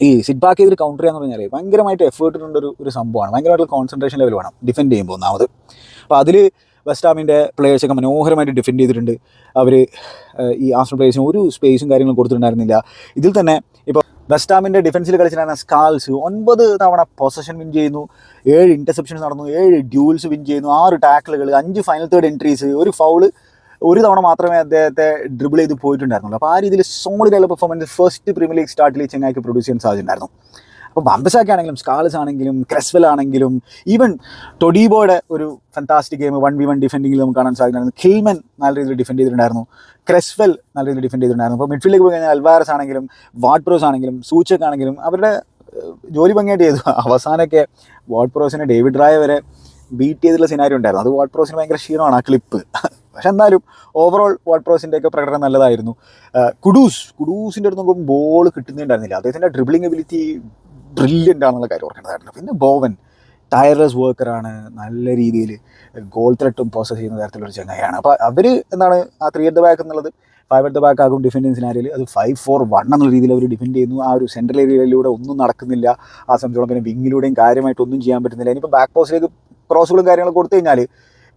Speaker 1: ഈ സിറ്റ് ബാക്ക് ചെയ്തിട്ട് കൗണ്ടർ ചെയ്യാന്ന് പറഞ്ഞാൽ ഭയങ്കരമായിട്ട് എഫേർട്ട് ഇടേണ്ട ഒരു സംഭവമാണ്. ഭയങ്കരമായിട്ടുള്ള കോൺസെൻട്രേഷൻ ലെവൽ വേണം. ഡിഫെൻഡ് ചെയ്യുമ്പോൾ ഒന്നാമത് അപ്പോൾ അതിൽ വെസ്റ്റ് ഹാമിന്റെ പ്ലേയേഴ്സൊക്കെ മനോഹരമായിട്ട് ഡിഫെൻഡ് ചെയ്തിട്ടുണ്ട്. അവർ ഈ ആസ്റ്റർ പ്ലേയേഴ്സിന് ഒരു സ്പേസും കാര്യങ്ങളും കൊടുത്തിട്ടുണ്ടായിരുന്നില്ല. ഇതിൽ തന്നെ ഇപ്പോൾ വെസ്റ്റാമിന്റെ ഡിഫൻസിൽ കളിച്ചിട്ടാണ് സ്കാൾസ് ഒൻപത് തവണ പൊസഷൻ വിൻ ചെയ്യുന്നു. ഏഴ് ഇന്റർസെപ്ഷൻസ് നടന്നു ഏഴ് ഡ്യൂൾസ് വിൻ ചെയ്യുന്നു ആറ് ടാക്കിളുകൾ അഞ്ച് ഫൈനൽ തേർഡ് എൻട്രീസ് ഒരു ഫൗൾ ഒരു തവണ മാത്രമേ അദ്ദേഹത്തെ ഡ്രിബിൾ ചെയ്ത് പോയിട്ടുണ്ടായിരുന്നുള്ളൂ. അപ്പോൾ ആ രീതിയിൽ സോളിഡ് ആയുള്ള പെർഫോമൻസ് ഫസ്റ്റ് പ്രീമിയർ ലീഗ് സ്റ്റാർട്ടിൽ ചെങ്ങായിക്ക് പ്രൊഡ്യൂസ് ചെയ്യാൻ സാധിച്ചിട്ടുണ്ടായിരുന്നു അപ്പോൾ ബംബസാക്ക് ആണെങ്കിലും സ്കാൾസ് ആണെങ്കിലും ക്രെസ്വൽ ആണെങ്കിലും ഈവൻ ടൊഡീബോയുടെ ഒരു fantastic game one v one ഡിഫെൻഡിങ്ങിൽ നമുക്ക് കാണാൻ സാധിക്കുന്നുണ്ടായിരുന്നു ഖിൽമൻ നല്ല രീതിയിൽ ഡിഫെൻഡ് ചെയ്തിട്ടുണ്ടായിരുന്നു. ക്രെസ്വൽ നല്ല രീതിയിൽ ഡിഫെൻഡ് ചെയ്തിട്ടുണ്ടായിരുന്നു. അപ്പോൾ മിഡ്ഫീൽഡിലേക്ക് പോയി കഴിഞ്ഞാൽ അൽവാരസ് ആണെങ്കിലും വാട്ട് ബ്രോസ് ആണെങ്കിലും സൂച്ചക് ആണെങ്കിലും അവരുടെ ജോലി ഭംഗിയായിട്ട് ചെയ്തു. അവസാനമൊക്കെ വാട്ട് പ്രോസിനെ ഡേവിഡ് റായ വരെ ബീറ്റ് ചെയ്തിട്ടുള്ള സിനാരി ഉണ്ടായിരുന്നു. അത് വാട്ട് പ്രോസിന് ഭയങ്കര ക്ഷീണമാണ് ആ ക്ലിപ്പ് പക്ഷെ എന്നാലും ഓവറോൾ വാട്ട് പ്രോസിന്റെ ഒക്കെ പ്രകടനം നല്ലതായിരുന്നു. കുഡൂസ് കുഡൂസിന്റെ അടുത്ത് നോക്കുമ്പോൾ ബോൾ കിട്ടുന്നുണ്ടായിരുന്നില്ല. അദ്ദേഹത്തിന്റെ ഡ്രിബിളിംഗ് എബിലിറ്റി ബ്രില്യന്റ് ആണെന്നുള്ള കാര്യം ഓർക്കേണ്ടതായിരുന്നു പിന്നെ ബോവൻ ടയർലെസ് വർക്കറാണ് നല്ല രീതിയിൽ ഗോൾ ത്രെട്ടും പ്രോസസ് ചെയ്യുന്ന തരത്തിലൊരു ചങ്ങായാണ് അപ്പോൾ അവർ എന്താണ് ആ ത്രീ ദ ബാക്ക് എന്നുള്ളത്? ഫൈവ് ദ ബാക്ക് ആകും ഡിഫൻഡിങ് സിനാരിയിൽ അത് ഫൈവ് ഫോർ വൺ എന്നുള്ള രീതിയിൽ അവർ ഡിഫെൻഡ് ചെയ്യുന്നു. ആ ഒരു സെൻട്രൽ ഏരിയയിലൂടെ ഒന്നും നടക്കുന്നില്ല. ആ സംബന്ധിച്ചോളം പിന്നെ വിങ്ങിലൂടെയും കാര്യമായിട്ട് ഒന്നും ചെയ്യാൻ പറ്റുന്നില്ല. ഇനിയിപ്പോൾ ബാക്ക് പോസ്റ്റിലേക്ക് ക്രോസുകളും കാര്യങ്ങളും കൊടുത്തു കഴിഞ്ഞാൽ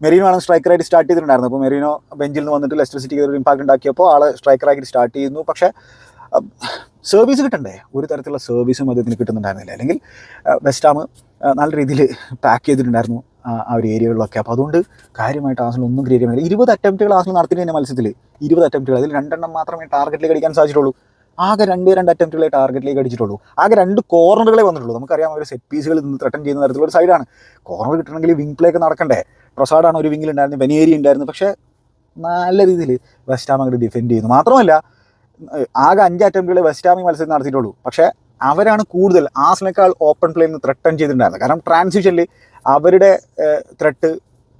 Speaker 1: മെറീനോ ആണ് സ്ട്രൈക്കറായിട്ട് സ്റ്റാർട്ട് ചെയ്തിട്ടുണ്ടായിരുന്നു അപ്പോൾ മെറീനോ ബെഞ്ചിൽ നിന്ന് വന്നിട്ട് ലെസ്റ്റർ സിറ്റിക്ക് ഒരു ഇമ്പാക്ട് ഉണ്ടാക്കിയപ്പോൾ ആൾ സ്ട്രൈക്കറായിട്ട് സ്റ്റാർട്ട് ചെയ്യുന്നു. പക്ഷേ സർവീസ് കിട്ടണ്ടേ? ഒരു തരത്തിലുള്ള സർവീസും അദ്ദേഹത്തിന് കിട്ടുന്നുണ്ടായിരുന്നില്ല. അല്ലെങ്കിൽ വെസ്റ്റാം നല്ല രീതിയിൽ പാക്ക് ചെയ്തിട്ടുണ്ടായിരുന്നു ആ ആ ഒരു ഏരിയകളിലൊക്കെ അപ്പോൾ അതുകൊണ്ട് കാര്യമായിട്ട് ആസനൽ ഒന്നും ക്രിയേറ്റ് ചെയ്യുന്നില്ല ഇരുപത് അറ്റംപ്റ്റുകൾ ആസനൽ നടത്തിയിട്ട് തന്നെ മത്സരത്തിൽ ഇരുപത് അറ്റംപ്റ്റുകൾ അതിൽ രണ്ടെണ്ണം മാത്രമേ ടാർഗറ്റിലേക്ക് അടിക്കാൻ സാധിച്ചിട്ടുള്ളൂ. ആകെ രണ്ട് രണ്ട് അറ്റംപ്റ്റുകളെ ടാർഗറ്റിലേക്ക് അടിച്ചിട്ടുള്ളൂ. ആകെ രണ്ട് കോർണറുകളെ വന്നിട്ടുള്ളൂ. നമുക്കറിയാം ഒരു സെറ്റ് പീസുകൾ നിന്ന് ത്രട്ടൻ ചെയ്യുന്ന തരത്തിലുള്ള ഒരു സൈഡാണ് കോർണർ കിട്ടണമെങ്കിൽ വിങ് പ്ലേ ഒക്കെ നടക്കണ്ടേ? പ്രസാദാണ് ഒരു വിങ്ങിൽ ഉണ്ടായിരുന്നത്. ബനിയേരി ഉണ്ടായിരുന്നു. പക്ഷേ നല്ല രീതിയിൽ വെസ്റ്റാം അങ്ങോട്ട് ഡിഫെൻഡ് ചെയ്യുന്നു മാത്രമല്ല ആകെ അഞ്ച് അറ്റംപ്റ്റുകളെ വെസ്റ്റാമി മത്സരം നടത്തിയിട്ടുള്ളൂ. പക്ഷേ അവരാണ് കൂടുതൽ. ആസിനേക്കാൾ ഓപ്പൺ പ്ലേയിൽ നിന്ന് ത്രട്ടൺ ചെയ്തിട്ടുണ്ടായിരുന്നത്. കാരണം ട്രാൻസിഷനിൽ അവരുടെ ത്രെട്ട്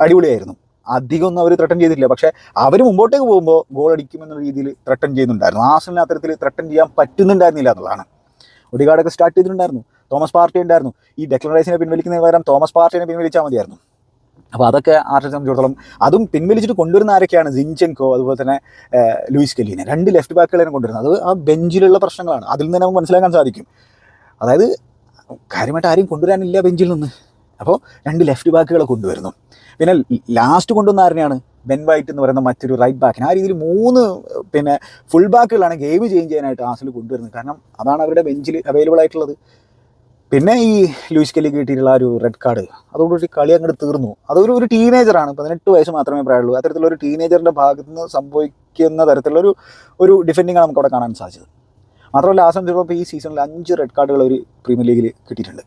Speaker 1: അടിപൊളിയായിരുന്നു. അധികമൊന്നും അവർ ത്രെട്ടൺ ചെയ്തിട്ടില്ല. പക്ഷേ അവർ മുമ്പോട്ടേക്ക് പോകുമ്പോൾ ഗോൾ അടിക്കുമെന്ന രീതിയിൽ ത്രെട്ടൺ ചെയ്യുന്നുണ്ടായിരുന്നു ആസിനെ അത്തരത്തിൽ ത്രെട്ടൺ ചെയ്യാൻ പറ്റുന്നുണ്ടായിരുന്നില്ല എന്നുള്ളതാണ്. ഒരുപാടൊക്കെ സ്റ്റാർട്ട് ചെയ്തിട്ടുണ്ടായിരുന്നു. തോമസ് പാർട്ടി ഉണ്ടായിരുന്നു. ഈ ഡെക്ലറേഷനെ പിൻവലിക്കുന്നതിന് പകരം തോമസ് പാർട്ടിനെ പിൻവലിച്ചാൽ മതിയായിരുന്നു. അപ്പോൾ അതൊക്കെ ആർട്ടിനെ സംബന്ധിച്ചിടത്തോളം അതും പിൻവലിച്ചിട്ട് കൊണ്ടുവരുന്ന ആരൊക്കെയാണ്? ജിൻചെങ്കോ അതുപോലെ തന്നെ ലൂയിസ് കെല്ലിനെ. രണ്ട് ലെഫ്റ്റ് ബാക്കുകളെ കൊണ്ടുവരുന്നത്. അത് ആ ബെഞ്ചിലുള്ള പ്രശ്നങ്ങളാണ്. അതിൽ നിന്ന് നമുക്ക് മനസ്സിലാക്കാൻ സാധിക്കും. അതായത് കാര്യമായിട്ട് ആരും കൊണ്ടുവരാനില്ല ബെഞ്ചിൽ നിന്ന്. അപ്പോൾ രണ്ട് ലെഫ്റ്റ് ബാക്കുകളെ കൊണ്ടുവരുന്നു. പിന്നെ ലാസ്റ്റ് കൊണ്ടുവന്ന ആരെയാണ്? ബെൻ വൈറ്റ് എന്ന് പറയുന്ന മറ്റൊരു റൈറ്റ് ബാക്കിന് ആ രീതിയിൽ മൂന്ന് പിന്നെ ഫുൾ ബാക്കുകളാണ് ഗെയിം ചേഞ്ച് ചെയ്യാനായിട്ട് ആസിൽ കൊണ്ടുവരുന്നത്. കാരണം അതാണ് അവരുടെ ബെഞ്ചിൽ അവൈലബിൾ ആയിട്ടുള്ളത്. പിന്നെ ഈ ലൂയിസ് കെല്ലി കിട്ടിയിട്ടുള്ള ഒരു റെഡ് കാർഡ് അതോടുകൂടി കളി അങ്ങോട്ട് തീർന്നു. അതൊരു ഒരു ടീനേജറാണ് പതിനെട്ട് വയസ്സ് മാത്രമേ പ്രായമുള്ളൂ. അത്തരത്തിലുള്ള ഒരു ടീനേജറിന്റെ ഭാഗത്തു നിന്ന് സംഭവിക്കുന്ന തരത്തിലുള്ള ഒരു ഒരു ഡിഫെൻഡിങ് നമുക്ക് അവിടെ കാണാൻ സാധിച്ചത്. മാത്രമല്ല ആ സംബന്ധിച്ചിടത്തോളം ഈ സീസണിൽ അഞ്ച് റെഡ് കാർഡുകൾ ഒരു പ്രീമിയർ ലീഗിൽ കിട്ടിയിട്ടുണ്ട്.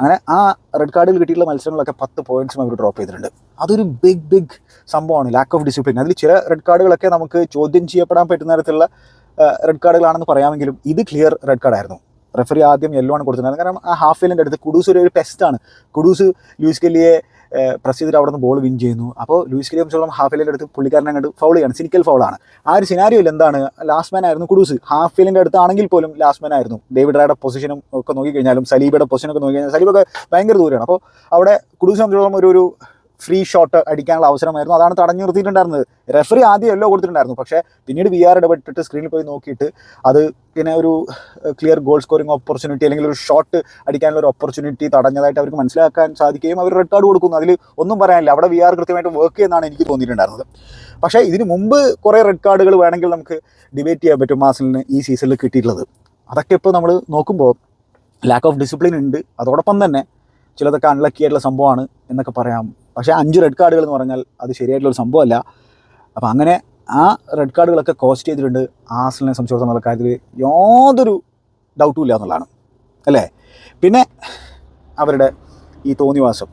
Speaker 1: അങ്ങനെ ആ റെഡ് കാർഡിൽ കിട്ടിയിട്ടുള്ള മത്സരങ്ങളൊക്കെ പത്ത് പോയിന്റ്സും അവർ ഡ്രോപ്പ് ചെയ്തിട്ടുണ്ട്. അതൊരു ബിഗ് ബിഗ് സംഭവമാണ്. ലാക്ക് ഓഫ് ഡിസിപ്ലിൻ അതിൽ ചില റെഡ് കാർഡുകളൊക്കെ നമുക്ക് ചോദ്യം ചെയ്യപ്പെടാൻ പറ്റുന്ന തരത്തിലുള്ള റെഡ് കാർഡുകളാണെന്ന് പറയാമെങ്കിലും ഇത് ക്ലിയർ റെഡ് കാർഡായിരുന്നു റെഫറി ആദ്യം യെല്ലോ ആണ് കൊടുത്തിട്ടുണ്ടായിരുന്നത്. കാരണം ആ ഹാഫ് ഫീലിന്റെ അടുത്ത് കുഡൂസ് ഒരു പെസ്റ്റാണ് കുഡൂസ് ലൂയിസ് കെല്ലിയെ പ്രസ് ചെയ്തിട്ട് അവിടെ നിന്ന് ബോൾ വിൻ ചെയ്യുന്നു. അപ്പോൾ ലൂയിസ് കെല്ലിയെ സംബന്ധിച്ചോളം ഹാഫ് ഫീലിന്റെ അടുത്ത് പുള്ളിക്കാരനെ അങ്ങോട്ട് ഫൗൾ ചെയ്യാണ്. സിനിക്കൽ ഫൗളാണ് ആ ഒരു സിനാരിയോയിൽ എന്താണ്? ലാസ്റ്റ് മാൻ ആയിരുന്നു കുഡൂസ് ഹാഫ് ഫീലിന്റെ അടുത്താണെങ്കിൽ പോലും ലാസ്റ്റ് മാൻ ആയിരുന്നു. ഡേവിഡ് റായുടെ പൊസിഷനും ഒക്കെ നോക്കിക്കഴിഞ്ഞാലും സലീബയുടെ പൊസിഷനൊക്കെ നോക്കിക്കഴിഞ്ഞാൽ സലീബൊക്കെ ഭയങ്കര ദൂരമാണ് അപ്പോൾ അവിടെ കുഡൂസ് സംബന്ധിച്ചോളം ഒരു ഒരു ഫ്രീ ഷോട്ട് അടിക്കാനുള്ള അവസരമായിരുന്നു. അതാണ് തടഞ്ഞു നിർത്തിയിട്ടുണ്ടായിരുന്നത്. റെഫറി ആദ്യം എല്ലോ കൊടുത്തിട്ടുണ്ടായിരുന്നു. പക്ഷേ പിന്നീട് വി ആർ ഇടപെട്ടിട്ട് സ്ക്രീനിൽ പോയി നോക്കിയിട്ട് അത് പിന്നെ ഒരു ക്ലിയർ ഗോൾ സ്കോറിംഗ് ഓപ്പർച്യൂണിറ്റി അല്ലെങ്കിൽ ഒരു ഷോട്ട് അടിക്കാനുള്ള ഒരു ഓപ്പർച്യൂണിറ്റി തടഞ്ഞതായിട്ട് അവർക്ക് മനസ്സിലാക്കാൻ സാധിക്കുകയും അവർ റെഡ് കാർഡ് കൊടുക്കുന്നു. അതിൽ ഒന്നും പറയാനില്ല. അവിടെ വി ആർ കൃത്യമായിട്ട് വർക്ക് ചെയ്യുന്നതാണ് എനിക്ക് തോന്നിയിട്ടുണ്ടായിരുന്നത്. പക്ഷേ ഇതിന് മുമ്പ് കുറേ റെഡ് കാർഡുകൾ വേണമെങ്കിൽ നമുക്ക് ഡിബേറ്റ് ചെയ്യാൻ പറ്റും മാസിലിന് ഈ സീസണിൽ കിട്ടിയിട്ടുള്ളത്. അതൊക്കെ ഇപ്പോൾ നമ്മൾ നോക്കുമ്പോൾ ലാക്ക് ഓഫ് ഡിസിപ്ലിൻ ഉണ്ട്. അതോടൊപ്പം തന്നെ ചിലതൊക്കെ അൺലക്കി ആയിട്ടുള്ള സംഭവമാണ് എന്നൊക്കെ പറയാം. പക്ഷേ അഞ്ച് റെഡ് കാർഡുകൾ എന്ന് പറഞ്ഞാൽ അത് ശരിയായിട്ടുള്ളൊരു സംഭവമല്ല. അപ്പോൾ അങ്ങനെ ആ റെഡ് കാർഡുകളൊക്കെ കോസ്റ്റ് ചെയ്തിട്ടുണ്ട് ആസലിനെ സംബന്ധിച്ചിടത്തോളം കാര്യത്തിൽ യാതൊരു ഡൗട്ടും ഇല്ല എന്നുള്ളതാണ്. അല്ലേ? പിന്നെ അവരുടെ ഈ തോന്നിവാസം.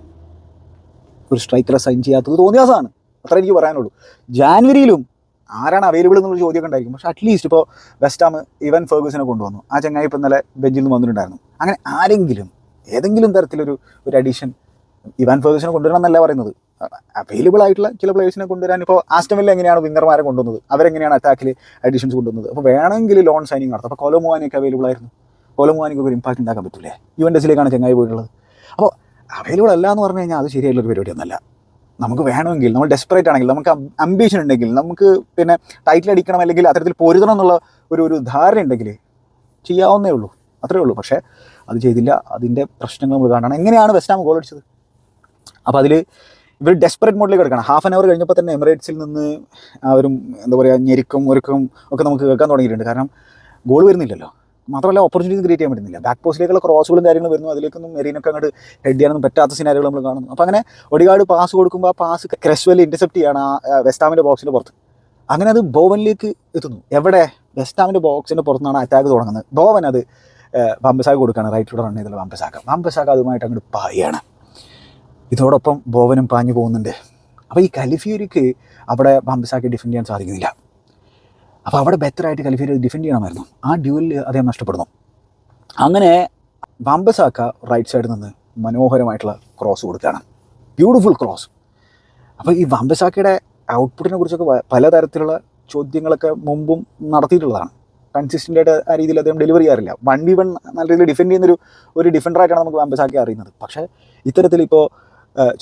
Speaker 1: ഒരു സ്ട്രൈക്കറെ സൈൻ ചെയ്യാത്തത് തോന്നിവാസമാണ്. അത്ര എനിക്ക് പറയാനുള്ളൂ. ജാനുവരിയിലും ആരാണ് അവൈലബിൾ എന്നുള്ള ചോദ്യമൊക്കെ ഉണ്ടായിരിക്കും. പക്ഷേ അറ്റ്ലീസ്റ്റ് ഇപ്പോൾ വെസ്റ്റാം ഇവൻ ഫെർഗൂസിനെ കൊണ്ടുവന്നു. ആ ചങ്ങായി ഇപ്പം ഇന്നലെ ബെഞ്ചിൽ നിന്ന് വന്നിട്ടുണ്ടായിരുന്നു. അങ്ങനെ ആരെങ്കിലും ഏതെങ്കിലും തരത്തിലൊരു ഒരു അഡീഷൻ ഇവാൻ ഫെർഗൂസിനെ കൊണ്ടുവരണം എന്നല്ല പറയുന്നത്. അവൈലബിൾ ആയിട്ടുള്ള ചില പ്ലേയേഴ്സിനെ കൊണ്ടുവരാൻ ഇപ്പോൾ ആസ്റ്റമിൽ എങ്ങനെയാണ് വിങ്ങർമാരെ കൊണ്ടുവന്നത്? അവരെങ്ങനെയാണ് അറ്റാക്കിൽ അഡീഷൻസ് കൊണ്ടുവന്നത്? അപ്പോൾ വേണമെങ്കിൽ ലോൺ സൈനിങ് നടത്തും. അപ്പോൾ കൊലോമുവാനിയൊക്കെ അവൈലബിൾ ആയിരുന്നു. കൊലോമുവാനിക്ക് ഒരു ഇമ്പാക്റ്റ് ഉണ്ടാക്കാൻ പറ്റൂലേ? എസിലേക്കാണ് ചങ്ങായി പോയിട്ടുള്ളത്. അപ്പോൾ അവൈലബിൾ അല്ല എന്ന് പറഞ്ഞു കഴിഞ്ഞാൽ അത് ശരിയായിട്ടുള്ള ഒരു പരിപാടിയൊന്നുമല്ല നമുക്ക് വേണമെങ്കിൽ നമ്മൾ ഡെസ്പറേറ്റ് ആണെങ്കിൽ നമുക്ക് അംബീഷൻ ഉണ്ടെങ്കിൽ നമുക്ക് പിന്നെ ടൈറ്റിൽ അടിക്കണം അല്ലെങ്കിൽ അത്തരത്തിൽ പൊരുതണം എന്നുള്ള ഒരു ഒരു ധാരണ ഉണ്ടെങ്കിൽ ചെയ്യാവുന്നേ ഉള്ളൂ. അത്രേ ഉള്ളൂ. പക്ഷേ അത് ചെയ്തില്ല. അതിന്റെ പ്രശ്നങ്ങൾ നമ്മൾ കാണണം. എങ്ങനെയാണ് വെസ്റ്റാം ഗോൾ അടിച്ചത്? അപ്പോൾ അതിൽ ഇവർ ഡെസ്പെറേറ്റ് മോഡിലേക്ക് കിടക്കണം ഹാഫ് ആൻ അവർ കഴിഞ്ഞപ്പോൾ തന്നെ എമിറേറ്റ്സിൽ നിന്ന് അവരും എന്താ പറയുക ഞെരുക്കും ഒരുക്കും ഒക്കെ നമുക്ക് കേൾക്കാൻ തുടങ്ങിയിട്ടുണ്ട്. കാരണം ഗോൾ വരുന്നില്ലല്ലോ. മാത്രമല്ല ഓപ്പർച്യൂണിറ്റി ക്രിയേറ്റ് ചെയ്യാൻ പറ്റുന്നില്ല. ബാക്ക് പോസ്റ്റിലേക്കുള്ള ക്രോസുകളും കാര്യങ്ങളും വരുന്നു. അതിലേക്കൊന്നും മെറീനൊക്കെ അങ്ങോട്ട് ഹെഡ് ചെയ്യാനൊന്നും പറ്റാത്ത സിനാരികൾ നമ്മൾ കാണുന്നു. അപ്പോൾ അങ്ങനെ ഒടികാട് പാസ് കൊടുക്കുമ്പോൾ ആ പാസ് ക്രെസ്വെൽ ഇന്റർസെപ്റ്റ് ചെയ്യാണ് ആ വെസ്റ്റാമിന്റെ ബോക്സിന്റെ പുറത്ത്. അങ്ങനെ അത് ബോവനിലേക്ക് എത്തുന്നു. എവിടെ? വെസ്റ്റാമിന്റെ ബോക്സിന്റെ പുറത്തുനിന്നാണ് അറ്റാക്ക് തുടങ്ങുന്നത്. ബോവൻ അത് ബംബസാക്ക് കൊടുക്കുകയാണ്. റൈറ്റിലൂടെ റൺ ചെയ്തുള്ള ബംബസാക്ക ബംബസാക്ക അതുമായിട്ട് അങ്ങോട്ട് പായാണ് ഇതോടൊപ്പം ബോവനും പാഞ്ഞു പോകുന്നുണ്ട്. അപ്പോൾ ഈ കലിഫ്യൂരിക്ക് അവിടെ ബംബസാക്കി ഡിഫെൻഡ് ചെയ്യാൻ സാധിക്കുന്നില്ല. അപ്പോൾ അവിടെ ബെറ്ററായിട്ട് കലിഫ്യൂരി ഡിഫെൻഡ് ചെയ്യണമായിരുന്നു. ആ ഡ്യൂവലിൽ അദ്ദേഹം നഷ്ടപ്പെടുന്നു. അങ്ങനെ വമ്പസാക്ക റൈറ്റ് സൈഡിൽ നിന്ന് മനോഹരമായിട്ടുള്ള ക്രോസ് കൊടുക്കുകയാണ്. ബ്യൂട്ടിഫുൾ ക്രോസ് അപ്പോൾ ഈ വമ്പസാക്കയുടെ ഔട്ട്പുട്ടിനെ കുറിച്ചൊക്കെ പലതരത്തിലുള്ള ചോദ്യങ്ങളൊക്കെ മുമ്പും നടത്തിയിട്ടുള്ളതാണ്. കൺസിസ്റ്റന്റ് ആയിട്ട് ആ രീതിയിൽ അദ്ദേഹം ഡെലിവറി ചെയ്യാറില്ല. വൺ വി വൺ നല്ല രീതിയിൽ ഡിഫെൻഡ് ചെയ്യുന്നൊരു ഒരു ഡിഫൻഡറായിട്ടാണ് നമുക്ക് വാമ്പസാക്കി അറിയുന്നത്. പക്ഷേ ഇത്തരത്തിൽ ഇപ്പോൾ